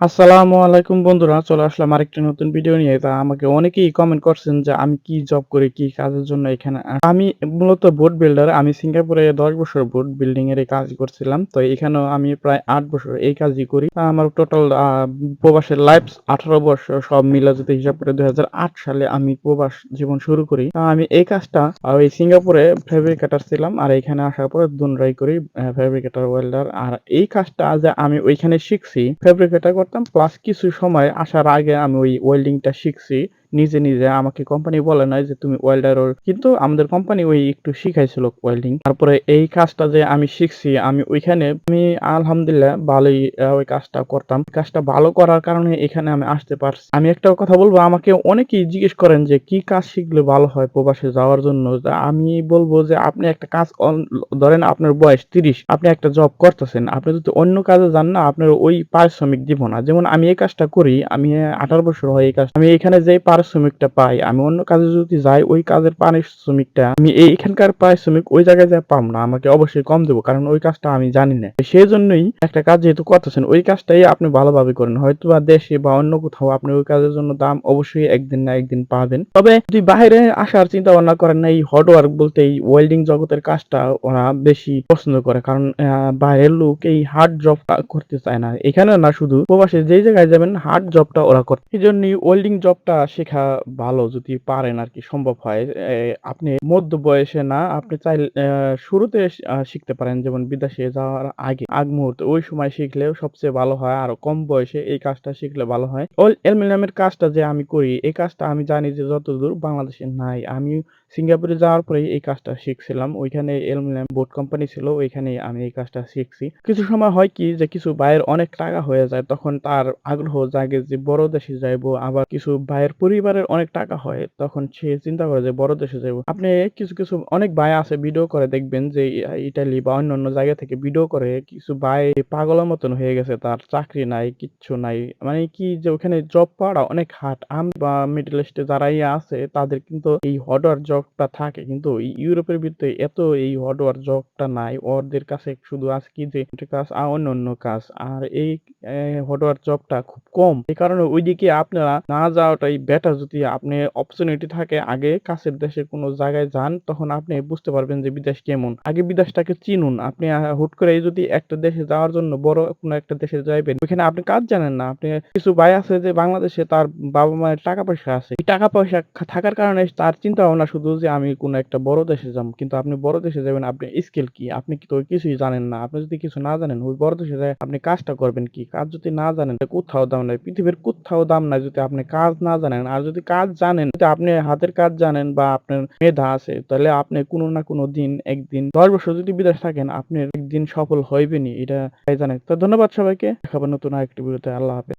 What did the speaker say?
আসসালামু আলাইকুম বন্ধুরা, চলে আসলাম আরেকটি নতুন ভিডিও নিয়ে। তা আমাকে অনেকেই কমেন্ট করছেন যে আমি কি জব করি, কি কাজের জন্য এখানে আমি মূলত বোট বিল্ডার আমি সিঙ্গাপুরে দশ বছর বোট বিল্ডিং এর কাজ করছিলাম। তো এখানেও আমি প্রায় আট বছর এই কাজই করি। আমার টোটাল প্রবাসের লাইফ আঠারো বছর, সব মিলা যদি হিসাব করে দুই হাজার আট সালে আমি প্রবাস জীবন শুরু করি। আমি এই কাজটা ওই সিঙ্গাপুরে ফেব্রিকেটার ছিলাম আর এখানে আসার পরে দুনরাই করি ফেব্রিকেটার ওয়েল্ডার আর এই কাজটা যে আমি ওইখানে শিখছি ফেব্রিকেটার করতাম প্লাস কিছু সময় আসার আগে আমি ওই ওয়েল্ডিংটা শিখছি। নিজে নিজে আমাকে কোম্পানি বলে নাই যে তুমি ওয়েল্ডার কিন্তু আমাদের কোম্পানি ওই একটু শিখাইছিল ওয়েল্ডিং তারপরে এই কাজটা যে আমি শিখছি, আমি ওইখানে আমি আলহামদুলিল্লাহ ভালোই ওই কাজটা করতাম। কাজটা ভালো করার কারণে এখানে আমি আসতে পারছি। আমি একটা কথা বলব, আমাকে অনেকেই জিজ্ঞেস করেন যে কি কাজ শিখলে ভালো হয় প্রবাসে যাওয়ার জন্য? আমি বলব যে আপনি একটা কাজ ধরেন আপনার বয়স তিরিশ, আপনি একটা জব করতেছেন, আপনি যদি অন্য কাজে যান না, আপনার ওই পারিশ্রমিক দিব না। যেমন আমি এই কাজটা করি, আমি আঠারো বছর হয় এই কাজ আমি এখানে যে পারিশ্রমিকটা পাই, আমি অন্য কাজে যদি যাই, ওই কাজের পারিশ্রমিকটা আমি এই এখানকার পারিশ্রমিক ওই জায়গায় যা পাম না, আমাকে অবশ্যই কম দেবো, কারণ ওই কাজটা আমি জানি না। সেই জন্যই একটা কাজ যেহেতু করতেছেন, ওই কাজটাই আপনি ভালোভাবে করেন, হয়তো বা দেশে বা অন্য কোথাও আপনি ওই কাজের জন্য দাম অবশ্যই একদিন না একদিন পাবেন। তবে যদি বাইরে আসার চিন্তা ভাবনা করেন না, এই হট ওয়ার্ক বলতে এই ওয়েল্ডিং জগতের কাজটা ওরা বেশি পছন্দ করে, কারণ বাইরের লোক এই হার্ড জব করতে চায় না। এখানে না শুধু প্রবাসে যেই জায়গায় যাবেন হার্ড জবটা ওরা করে। এই জন্যই ওয়েল্ডিং জবটা শেখা ভালো যদি পারেন আর কি সম্ভব হয়। আপনি মধ্য বয়সে না আপনি আহ, শুরুতে শিখতে পারেন। যেমন বিদেশে যাওয়ার আগে আগ মুহূর্তে ওই সময় শিখলে সবচেয়ে ভালো হয়। আর কম বয়সে এই কাজটা শিখলে ভালো হয়। অ্যালুমিনিয়ামের কাজটা যে আমি করি এই কাজটা আমি জানি যে যতদূর বাংলাদেশে নাই। আমি সিঙ্গাপুরে যাওয়ার পরে এই কাজটা শিখছিলাম। ওইখানে অ্যালুমিনিয়াম বোর্ড কোম্পানি ছিল ওইখানে আমি এই কাজটা শিখছি। কিছু সময় হয় কি যে কিছু ভাইয়ের অনেক টাকা হয়ে যায় তখন তার আগ্রহ জাগে যে বড় দেশে যাইবো আবার কিছু ভাইয়ের পরিবারের অনেক টাকা হয়, তখন সে চিন্তা করে যে, বড় দেশে যাইবো। আপনি কিছু কিছু অনেক ভাই আছে ভিডিও করে দেখবেন যে ইটালি বা অন্য অন্য জায়গা থেকে ভিডিও করে কিছু ভাই পাগলের মতন হয়ে গেছে, তার চাকরি নাই, কিচ্ছু নাই। মানে কি যে, ওখানে জব পাওয়াটা অনেক হার্ড আম বা মিডল ইস্টে যারা ইয়ে আছে, তাদের কিন্তু এই হটওয়ার জবটা থাকে, কিন্তু ইউরোপের ভিতরে এত এই হটওয়ার জবটা নাই, ওদের কাছে শুধু আছে কি যে কাজ, আর অন্য অন্য কাজ, আর এই হটওয়ার জবটা খুব কম। এই কারণে ওইদিকে আপনারা না যাওয়াটাই বেটার যদি আপনি অপরচুনিটি থাকে আগে কাছের দেশে কোনো জায়গায় যান, তখন আপনি বুঝতে পারবেন যে বিদেশ কেমন। আগে বিদেশটাকে চিনুন। আপনি হুট করে যদি একটা দেশে যাওয়ার জন্য বড় কোনো একটা দেশে যাইবেন, ওইখানে আপনি কাজ জানেন না। আপনি কিছু ভাই আছে যে বাংলাদেশে তার বাবা মায়ের টাকা পয়সা আছে। টাকা পয়সা থাকার কারণে তার চিন্তা ভাবনা শুধু যে আমি কোনো একটা বড় দেশে যাব কিন্তু আপনি বড় দেশে যাবেন, আপনি স্কিল কি? আপনি কি তো কিছুই জানেন না। আপনি যদি কিছু না জানেন, ওই বড় দেশে যায় আপনি কাজটা করবেন কি? কাজ যদি না জানেন, কোথাও দাম নাই। পৃথিবীর কোথাও দাম নাই যদি আপনি কাজ না জানেন। আর যদি কাজ জানেন আপনি হাতের কাজ জানেন বা আপনার মেধা আছে, তাহলে আপনি কোনো না কোনো দিন, একদিন, দশ বছর যদি বিদেশ থাকেন, আপনি একদিন সফল হইবেনি এটা জানেন তো ধন্যবাদ সবাইকে দেখাবো নতুন আরেকটি ভিডিওতে, আল্লাহ হাফেজ।